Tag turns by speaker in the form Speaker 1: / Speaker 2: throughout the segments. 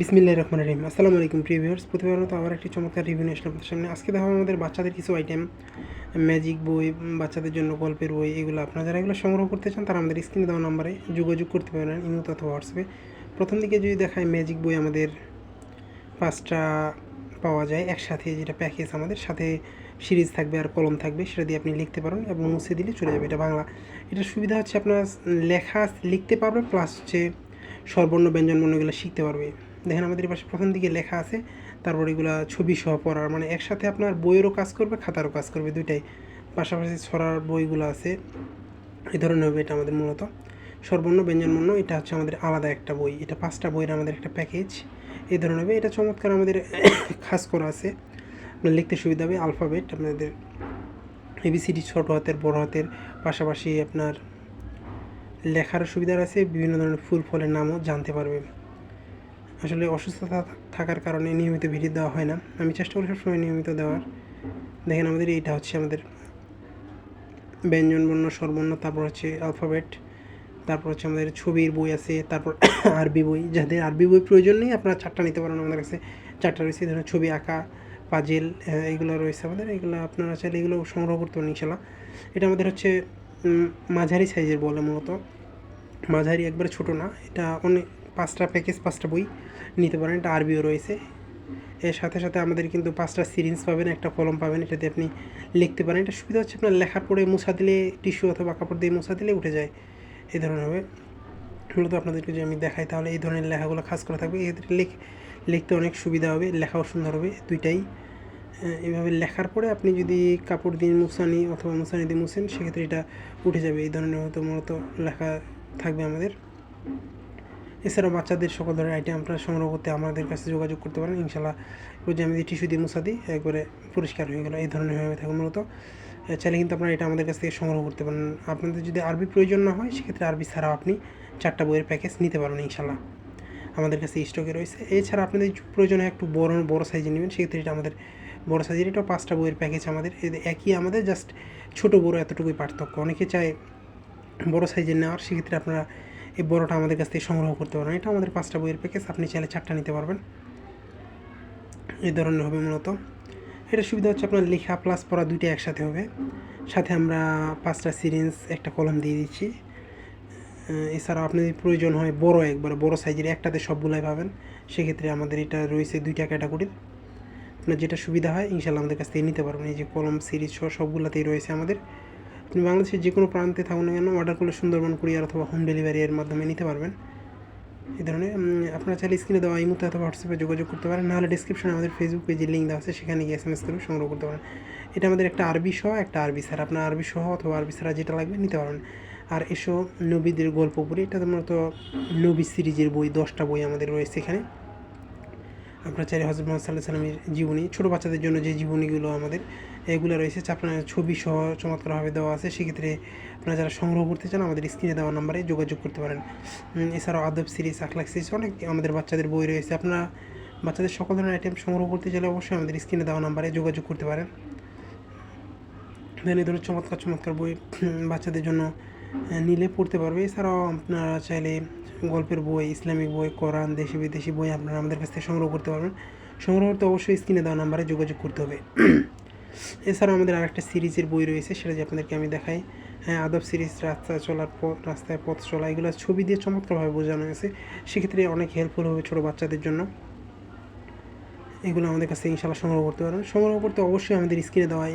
Speaker 1: বিসমিল্লাহ রহমান রহিম। আসসালামু আলাইকুম প্রিভিউয়ার্স প্রতিবার আবার একটি চমৎকার রিভিউ নিয়ে আসলাম সামনে। আজকে দেখাবো আমাদের বাচ্চাদের কিছু আইটেম ম্যাজিক বই, বাচ্চাদের জন্য গল্পের বই, এগুলো আপনারা যারা এগুলো সংগ্রহ করতে চান, তারা আমাদের স্ক্রিনে দেওয়া নাম্বারে যোগাযোগ করতে পারেন, ইমোতে অথবা হোয়াটসঅ্যাপে। প্রথম দিকে যদি দেখায় ম্যাজিক বই আমাদের পাঁচটা পাওয়া যায় একসাথে, যেটা প্যাকেজ আমাদের, সাথে সিরিজ থাকবে আর কলম থাকবে, সেটা দিয়ে আপনি লিখতে পারেন এবং মুছে দিলে চলে যাবে, এটা বাংলা। এটার সুবিধা হচ্ছে আপনার লেখা লিখতে পারবে প্লাস হচ্ছে স্বরবর্ণ ব্যঞ্জনবর্ণ এগুলো শিখতে পারবে। দেখেন আমাদের পাশে প্রথম দিকে লেখা আছে, তারপর এগুলো ছবি সহ পড়ার মানে একসাথে আপনার বইয়েরও কাজ করবে, খাতারও কাজ করবে, দুইটাই। পাশাপাশি ছড়ার বইগুলো আছে, এই ধরনের হবে এটা আমাদের মূলত। সর্বর্ণ ব্যঞ্জনবর্ণ এটা হচ্ছে আমাদের আলাদা একটা বই, এটা পাঁচটা বইয়ের আমাদের একটা প্যাকেজ। এই ধরনের হবে এটা চমৎকার আমাদের খাস করা আছে। আপনার লিখতে সুবিধা হবে, আলফাবেট, আপনাদের এবিসিডি ছোট হাতের, বড় হাতের, পাশাপাশি আপনার লেখার সুবিধা আছে, বিভিন্ন ধরনের ফুল, ফলের নামও জানতে পারবে আসলে অসুস্থতা থাকার কারণে নিয়মিত ভিডিও দেওয়া হয় না। আমি চেষ্টা করি সবসময় নিয়মিত দেওয়ার। দেখেন আমাদের এইটা হচ্ছে আমাদের ব্যঞ্জনবর্ণ, স্বরবর্ণ, তারপর হচ্ছে আলফাবেট তারপর হচ্ছে আমাদের ছবির বই আছে, তারপর আরবি বই। যাদের আরবি বই প্রয়োজন নেই, আপনারা চারটা নিতে পারেন আমাদের কাছে। চারটা রয়েছে ধরুন ছবি আঁকা, পাজেল এইগুলো রয়েছে আমাদের। এগুলো আপনারা চাইলে এগুলো সংগ্রহ করতে পারেন ইনশাল্লাহ এটা আমাদের হচ্ছে মাঝারি সাইজের বলে মূলত। মাঝারি একবারে ছোট না, এটা অনেক পাঁচটা প্যাকেজ পাঁচটা বই নিতে পারেন এটা আরবিও রয়েছে। এর সাথে সাথে আমাদের কিন্তু পাঁচটা সিরিঞ্জ পাবেন, একটা কলম পাবেন, এটাতে আপনি লিখতে পারেন। এটা সুবিধা হচ্ছে আপনার লেখার পরে মুছা দিলে টিস্যু অথবা কাপড় দিয়ে মুছা দিলে উঠে যায়। এই ধরনের হবে। মূলত আপনাদেরকে যদি আমি দেখাই, তাহলে এই ধরনের লেখাগুলো খাস করা থাকবে। এক্ষেত্রে লিখ, লিখতে অনেক সুবিধা হবে, লেখাও সুন্দর হবে দুইটাই। এভাবে লেখার পরে আপনি যদি কাপড় দিয়ে মুছানি অথবা মুছানি দিয়ে মুছেন, সেক্ষেত্রে এটা উঠে যাবে। এই ধরনের হয়তো মূলত লেখা থাকবে আমাদের। এছাড়াও বাচ্চাদের সকল ধরনের আইটেম আপনারা সংগ্রহ করতে আমাদের কাছে যোগাযোগ করতে পারেন। ইনশাল্লাহ যে আমি টিস্যু দিয়ে মুছা দিই, একবারে পরিষ্কার হয়ে গেলো। এই ধরনের হয়ে থাকে মূলত। চাইলে কিন্তু আপনারা এটা আমাদের কাছ থেকে সংগ্রহ করতে পারেন। আপনাদের যদি আরবি প্রয়োজন না হয়, সেক্ষেত্রে আরবি ছাড়াও আপনি চারটা বইয়ের প্যাকেজ নিতে পারেন ইনশাল্লাহ আমাদের কাছে স্টকে রয়েছে। এছাড়া আপনাদের প্রয়োজন হয় একটু বড় বড় সাইজে নেবেন, সেক্ষেত্রে এটা আমাদের বড় সাইজের এটাও পাঁচটা বইয়ের প্যাকেজ আমাদের। একই আমাদের জাস্ট ছোটো বড় এতটুকুই পার্থক্য। অনেকে চায় বড় সাইজের নেওয়ার, সেক্ষেত্রে আপনারা এই বড়টা আমাদের কাছ থেকে সংগ্রহ করতে পারবেন। এটা আমাদের পাঁচটা বইয়ের প্যাকেজ আপনি চাইলে চারটা নিতে পারবেন। এই ধরনের হবে মূলত। এটা সুবিধা হচ্ছে আপনার লেখা প্লাস পড়া দুইটা একসাথে হবে। সাথে আমরা পাঁচটা সিরিঞ্জ একটা কলম দিয়ে দিচ্ছি। এছাড়াও আপনি যদি প্রয়োজন হয় বড় একবারে, বড় সাইজের একটাতে সবগুলাই পাবেন। সেক্ষেত্রে আমাদের এটা রয়েছে দুইটা ক্যাটাগরির আপনার যেটা সুবিধা হয় ইনশাল্লাহ আমাদের কাছ থেকে নিতে পারবেন। এই যে কলম সিরিজ সহ সবগুলোতেই রয়েছে আমাদের। আপনি বাংলাদেশের যে কোনো প্রান্তে থাকুন না কেন অর্ডার করলে সুন্দরবন কুরিয়ার অথবা হোম ডেলিভারি এর মাধ্যমে নিতে পারবেন। এই ধরনের আপনারা চাইলে স্ক্রিনে দেওয়া এই মুহূর্তে অথবা হোয়াটসঅ্যাপে যোগাযোগ করতে পারেন। নাহলে ডিসক্রিপশনে আমাদের ফেসবুক পেজে লিঙ্ক দেওয়া আছে, সেখানে গিয়ে এস এম এস করে সংগ্রহ করতে পারেন। এটা আমাদের একটা আরবি সহ, একটা আরবি স্যার আপনার আরবি সহ অথবা আরবি ছাড়া যেটা লাগবে নিতে পারেন আর এসো নবীদের গল্প বই এটা মূলত নবী সিরিজের বই, দশটা বই আমাদের রয়েছে এখানে। আপনার চাইলে হজরত মোহাম্মদ সাল্লাহ সাল্লামের জীবনী, ছোটো বাচ্চাদের জন্য যে জীবনীগুলো আমাদের, এগুলো রয়েছে আপনার ছবি সহ চমৎকারভাবে দেওয়া আছে। সেক্ষেত্রে আপনারা যারা সংগ্রহ করতে চান, আমাদের স্ক্রিনে দেওয়া নাম্বারে যোগাযোগ করতে পারেন। এছাড়াও আদব সিরিজ আখলাক সিরিজ অনেক আমাদের বাচ্চাদের বই রয়েছে। আপনারা বাচ্চাদের সকল ধরনের আইটেম সংগ্রহ করতে চাইলে অবশ্যই আমাদের স্ক্রিনে দেওয়া নাম্বারে যোগাযোগ করতে পারেন। দেন এই ধরনের চমৎকার চমৎকার বই বাচ্চাদের জন্য নিলে পড়তে পারবে। এছাড়াও আপনারা চাইলে গল্পের বই, ইসলামিক বই, কোরআন, দেশি বিদেশি বই আপনারা আমাদের কাছ থেকে সংগ্রহ করতে পারবেন। সংগ্রহ করতে অবশ্যই স্ক্রিনে দেওয়া নাম্বারে যোগাযোগ করতে হবে। এছাড়াও আমাদের আরেকটা সিরিজের বই রয়েছে, সেটা যে আপনাদেরকে আমি দেখাই। হ্যাঁ আদব সিরিজ, রাস্তা চলার পথ, রাস্তায় পথ চলা, এগুলো ছবি দিয়ে চমৎকারভাবে বোঝানো হয়েছে। সেক্ষেত্রে অনেক হেল্পফুল হবে ছোটো বাচ্চাদের জন্য। এগুলো আমাদের কাছে ইনশাল্লাহ সংগ্রহ করতে পারবেন। সংগ্রহ করতে অবশ্যই আমাদের স্ক্রিনে দেওয়া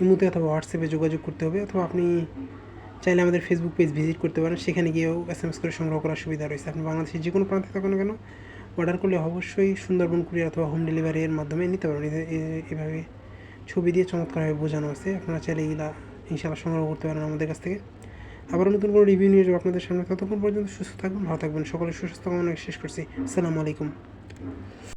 Speaker 1: ইমুতে অথবা হোয়াটসঅ্যাপে যোগাযোগ করতে হবে। অথবা আপনি চাইলে আমাদের ফেসবুক পেজ ভিজিট করতে পারেন। সেখানে গিয়েও এস এম এস করে সংগ্রহ করার সুবিধা রয়েছে। আপনি বাংলাদেশের যে কোনো প্রান্তে থাকুন কেন অর্ডার করলে অবশ্যই সুন্দরবন কুরিয়ার অথবা হোম ডেলিভারি এর মাধ্যমে নিতে এ- এভাবে ছবি দিয়ে চমৎকারভাবে বোঝানো আছে। আপনারা চাইলে এগুলা ইনশাল্লাহ সংগ্রহ করতে পারেন আমাদের কাছ থেকে। আবারও নতুন কোনো রিভিউ নিয়ে যাব আপনাদের সামনে। ততক্ষণ পর্যন্ত সুস্থ থাকবেন ভালো থাকবেন। সকলের সুস্বাস্থ্য কামনা শেষ করছি। আসসালামু আলাইকুম।